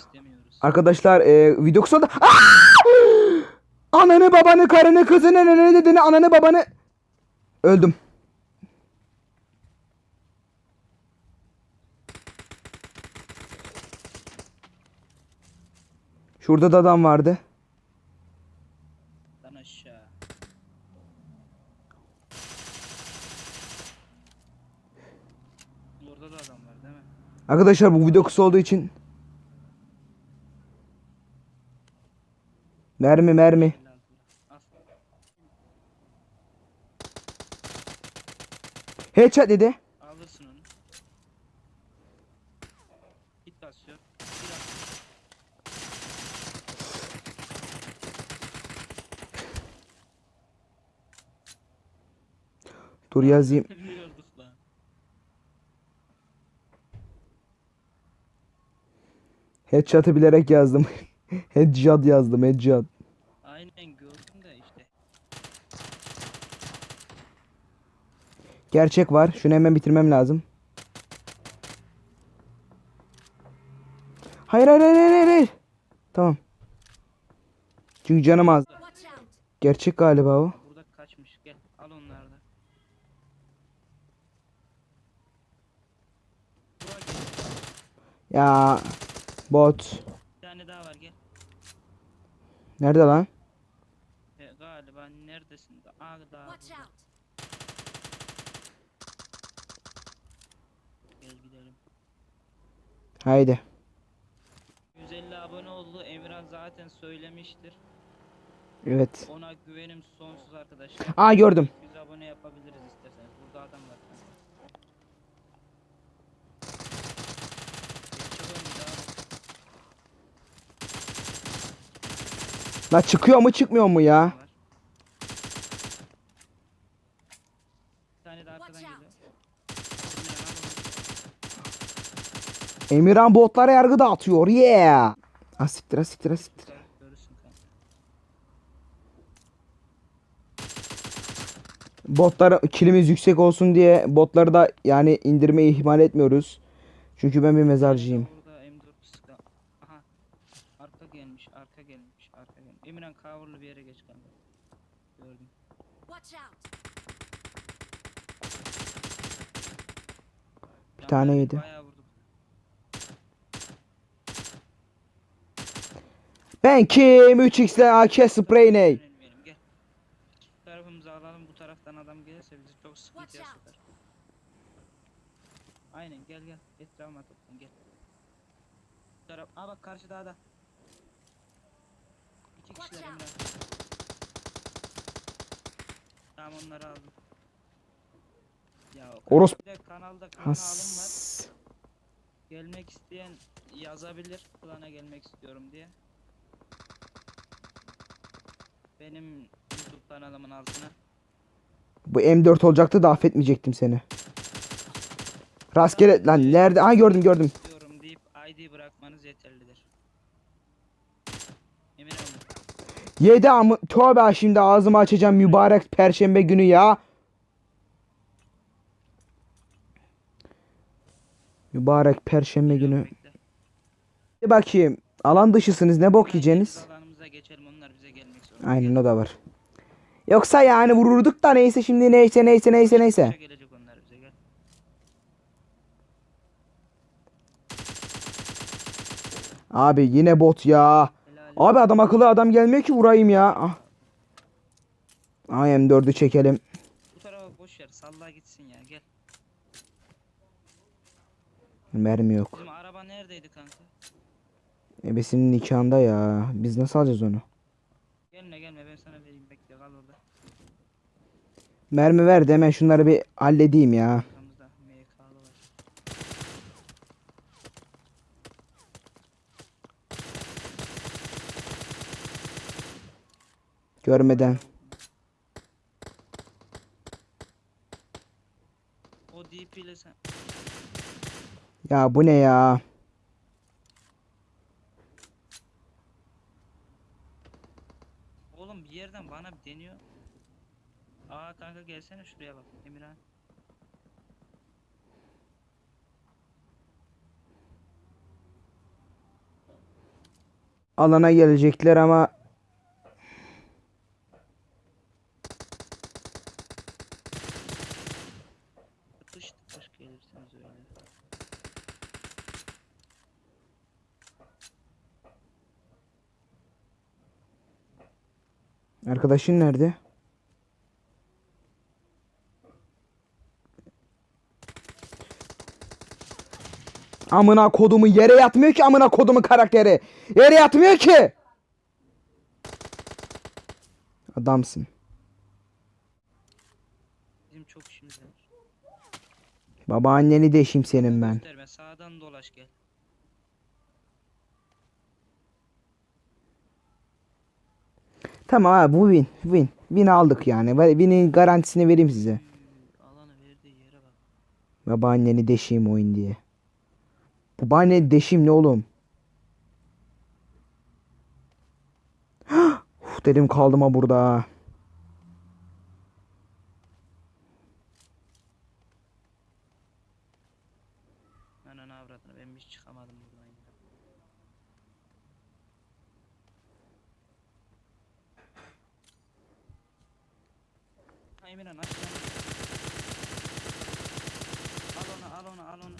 istemiyoruz. Arkadaşlar e, video kısa da... Ananı babanı karını kızını ne dediğini ananı babanı... Öldüm. Şurada da adam vardı. Lan aşağı. Orada da adam var değil mi? Arkadaşlar bu video kısa olduğu için mermi mermi. Headshot dedi. Alırsın onu. Hit basıyor. Dur yazayım. Headshot'ı bilerek yazdım. Headshot yazdım headshot. Aynen gördüm de işte. Gerçek var. Şunu hemen bitirmem lazım. Hayır hayır hayır hayır hayır. Tamam. Çünkü canım az. Gerçek galiba o. Burada kaçmış. Gel al onları da. Ya bot. Bir tane daha var gel. Nerede lan? E, galiba neredesin? Da, Aa, daha Watch burada. out! Gel gidelim. Haydi. 150 abone oldu. Emirhan zaten söylemiştir. Evet. Ona güvenim sonsuz arkadaşlar. Aa gördüm. 100 abone yapabiliriz isterseniz. Burada adam var. Gerçek oyuncu abi. La çıkıyor mu çıkmıyor mu ya? Emirhan botlara yargı dağıtıyor. Yeah. Asiktir asiktir asiktir. Görürsün kilimiz yüksek olsun diye botları da yani indirmeyi ihmal etmiyoruz. Çünkü ben bir mezarcıyım. Emirhan coverlı bir yere geç kanka. Gördüm. Watch out! Bir tane yedi. Bayağı. Ben kim? 3x'le AK sprey ne? Yönelmeyelim, Gel. İki tarafımızı alalım. Bu taraftan adam gelirse bizi çok sıkıntıya sokar. Aynen gel gel. Etrafıma toplan gel. Bu taraf. Aa bak karşı dağda. İki kişiler. Emre. Tamam onları aldım. Ya Oros- bir de kanalda kan alım var. Has. Gelmek isteyen yazabilir. Klana gelmek istiyorum diye. Benim YouTube kanalımın altına. Bu M4 olacaktı da affetmeyecektim seni. Rastgele lan nerede? Ha gördüm gördüm. istiyorum deyip ID bırakmanız yeterlidir. Yedi amı tövbe şimdi ağzımı açacağım mübarek perşembe günü ya. Mübarek perşembe günü. Bir bakayım. Alan dışısınız ne bok yiyeceğiniz? Aynen o da var. Yoksa yani vururduk da neyse şimdi neyse neyse neyse neyse. Abi yine bot ya. Abi adam akıllı adam gelmiyor ki vurayım ya. Ah. Ay M4'ü çekelim. Bu tarafa boş ver salla gitsin ya gel. Mermi yok. Bizim araba neredeydi kanka? Ebesinin nikahında ya. Biz nasıl alacağız onu? Gelme gelme ben sana vereyim bekle kal orada. Mermi ver de hemen şunları bir halledeyim ya. Görmeden. O DP ile sen... Ya bu ne ya? Oğlum bir yerden bana bir deniyor. Aa kanka gelsene şuraya bak Emirhan. Alana gelecekler ama arkadaşın nerede? Amına kodumu yere yatmıyor ki amına kodumu karakteri. Yere yatmıyor ki. Adamsın. Bizim çok işimiz var. Babaanneni deşim senin ben. Gösterme sağdan dolaş gel. Tamam abi bu win. Win. Win aldık yani. Win'in garantisini vereyim size. Üy, Alanı verdiği yere bak. Babaanneni deşeyim oyun diye. Babaanneni deşeyim ne oğlum? Uf, dedim kaldım ha burada. Ananı avradını ben hiç çıkamadım buradan ya. Emirhan aç. Al onu al onu al onu.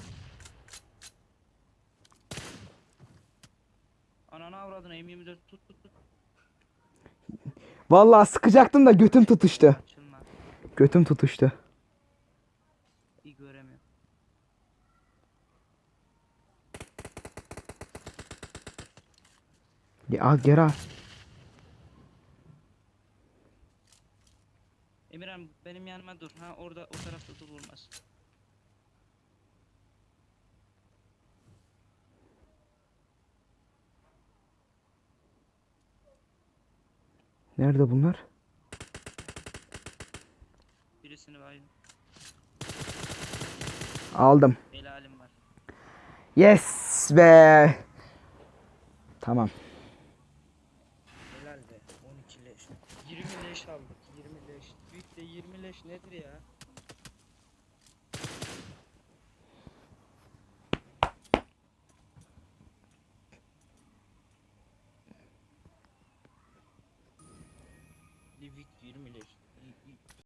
Ananı avradını M24 tut tut tut. Vallahi sıkacaktım da götüm tutuştu. Açılma. Götüm tutuştu. İyi göremiyorum. Ya al geri al. Emirhan yanıma dur. Ha orada o tarafta dur olmaz. Nerede bunlar? Birisini baydım. Aldım. Helalim var. Yes be. Tamam. via